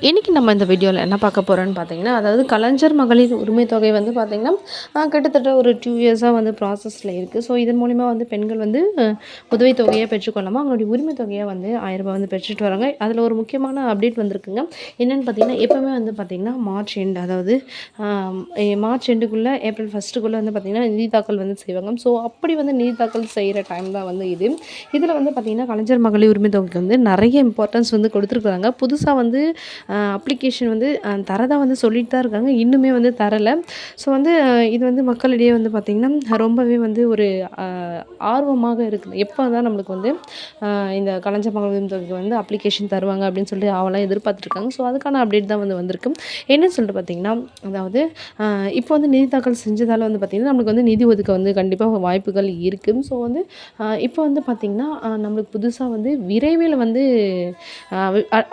இன்றைக்கி நம்ம இந்த வீடியோவில் என்ன பார்க்க போகிறோன்னு பார்த்தீங்கன்னா அதாவது கலைஞர் மகளிர் உரிமை தொகை வந்து பார்த்திங்கன்னா கிட்டத்தட்ட ஒரு டூ இயர்ஸாக வந்து ப்ராசஸில் இருக்குது ஸோ இதன் மூலிமா வந்து பெண்கள் வந்து அஹ், தொகையை பெற்றுக்கொள்ளாமல் அவங்களுடைய உரிமை தொகையை வந்து ஆயிரம் ரூபாய் வந்து பெற்றுட்டு வராங்க. அதில் ஒரு முக்கியமான அப்டேட் வந்திருக்குங்க. என்னென்னு பார்த்தீங்கன்னா எப்போவுமே வந்து பார்த்திங்கன்னா மார்ச் எண்ட் அதாவது மார்ச் எண்டுக்குள்ளே ஏப்ரல் ஃபஸ்ட்டுக்குள்ளே வந்து பார்த்திங்கன்னா நிதி தாக்கல் வந்து செய்வாங்க. ஸோ அப்படி வந்து நிதி தாக்கல் செய்கிற டைம் தான் வந்து இது. இதில் வந்து பார்த்திங்கன்னா கலைஞர் மகளிர் உரிமை தொகைக்கு வந்து நிறைய இம்பார்ட்டன்ஸ் வந்து கொடுத்துருக்குறாங்க. புதுசாக வந்து அப்ளிகேஷன் வந்து தரதாக வந்து சொல்லிட்டு தான் இருக்காங்க. இன்னுமே வந்து தரலை. ஸோ வந்து இது வந்து மக்களிடையே வந்து பார்த்திங்கன்னா ரொம்பவே வந்து ஒரு ஆர்வமாக இருக்குது. எப்போ தான் நம்மளுக்கு வந்து இந்த கலைஞர் மகளிர் தொகைக்கு வந்து அப்ளிகேஷன் தருவாங்க அப்படின்னு சொல்லிட்டு அவெல்லாம் எதிர்பார்த்துருக்காங்க ஸோ அதுக்கான அப்டேட் தான் வந்து வந்திருக்கு. என்ன சொல்லிட்டு பார்த்தீங்கன்னா அதாவது இப்போ வந்து நிதி தாக்கல் செஞ்சதால் வந்து பார்த்திங்கன்னா நம்மளுக்கு வந்து நிதி ஒதுக்க வந்து கண்டிப்பாக வாய்ப்புகள் இருக்குது ஸோ வந்து இப்போ வந்து பார்த்திங்கன்னா நம்மளுக்கு புதுசாக வந்து விரைவில் வந்து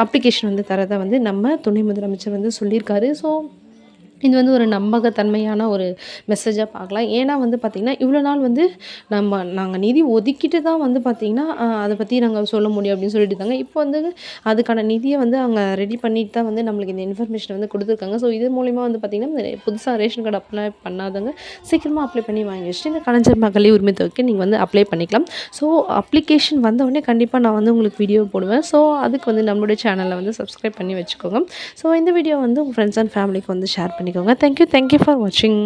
அப்ளிகேஷன் வந்து தரதை வந்து நம்ம துணை முதலமைச்சர் வந்து சொல்லியிருக்காரு. ஸோ இது வந்து ஒரு நம்பகத்தன்மையான ஒரு மெசேஜாக பார்க்கலாம். ஏன்னா வந்து பார்த்திங்கன்னா இவ்வளோ நாள் வந்து நம்ம நாங்கள் நிதி ஒதுக்கிட்டு தான் வந்து பார்த்திங்கன்னா அதை பற்றி நாங்கள் சொல்ல முடியும் அப்படின்னு சொல்லிட்டு இருந்தாங்க இப்போ வந்து அதுக்கான நிதியை வந்து அவங்க ரெடி பண்ணிட்டு தான் வந்து நம்மளுக்கு இந்த இன்ஃபர்மேஷன் வந்து கொடுத்துருக்காங்க. ஸோ இது மூலிமா வந்து பார்த்திங்கன்னா புதுசாக ரேஷன் கார்டு அப்ளை பண்ணாதவங்க சீக்கிரமாக அப்ளை பண்ணி வாங்கி வச்சுட்டு இந்த கலைஞர் மகளிர் உரிமை தொகைக்கு நீங்கள் வந்து அப்ளை பண்ணிக்கலாம். ஸோ அப்ளிகேஷன் வந்தவுடனே கண்டிப்பாக நான் வந்து உங்களுக்கு வீடியோ போடுவேன். ஸோ அதுக்கு வந்து நம்மளுடைய சேனலை வந்து சப்ஸ்கிரைப் பண்ணி வச்சுக்கோங்க. ஸோ இந்த வீடியோ வந்து உங்கள் ஃப்ரெண்ட்ஸ் அண்ட் ஃபேமிலிக்கு வந்து ஷேர் பண்ணி பண்ணிக்கோங்க தேங்க்யூ தேங்க்யூ ஃபார் வாட்சிங்